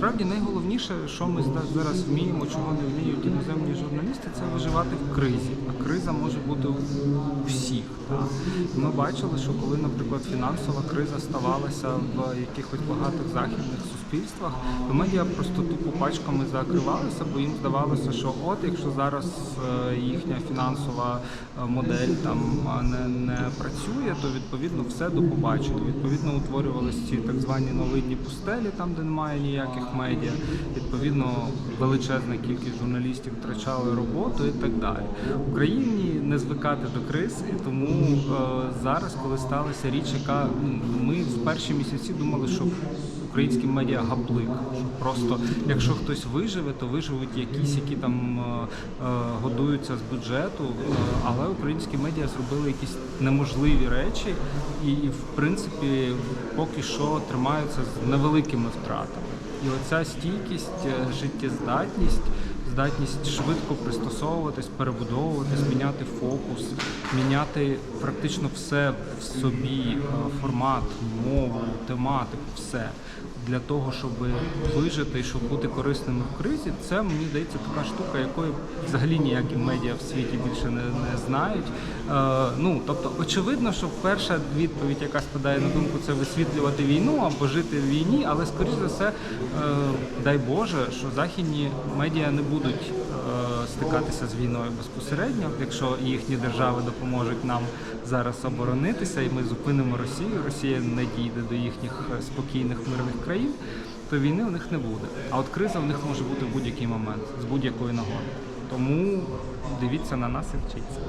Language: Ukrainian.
насправді найголовніше, що ми зараз вміємо, чого не вміють іноземні журналісти, це виживати в кризі. А криза може бути у всіх. Так? Ми бачили, що коли, наприклад, фінансова криза ставалася в якихось багатих західних суспільствах, то медіа просто тупо пачками закривалися, бо їм здавалося, що от якщо зараз е, їхня фінансова е, модель там не, не працює, то відповідно все до побачення. Відповідно утворювалися ці так звані новидні пустелі, там де немає ніяких медіа. Відповідно, величезна кількість журналістів втрачали роботу і так далі. Україні не звикати до криз, і тому е, зараз, коли сталася річ, яка ну, ми в перші місяці думали, що українські медіа гаплик. Що просто якщо хтось виживе, то виживуть якісь, які там е, е, годуються з бюджету. Е, але українські медіа зробили якісь неможливі речі, і, і в принципі поки що тримаються з невеликими втратами. І оця стійкість, життєздатність, здатність швидко пристосовуватись, перебудовуватись, міняти фокус, міняти практично все в собі, е, формат, мову, тематику, все для того, щоб вижити щоб бути корисними в кризі, це мені здається така штука, якої взагалі ніякі медіа в світі більше не, не знають. Е, ну тобто, очевидно, що перша відповідь, яка спадає на думку, це висвітлювати війну або жити в війні, але скоріш за все, е, дай Боже, що західні медіа не будуть е, стикатися з війною безпосередньо, якщо їхні держави допоможуть нам зараз оборонитися, і ми зупинимо Росію. Росія не дійде до їхніх е, спокійних мирних країн, то війни у них не буде. А от криза в них може бути в будь-який момент з будь-якої нагоди. Тому дивіться на нас і вчіться.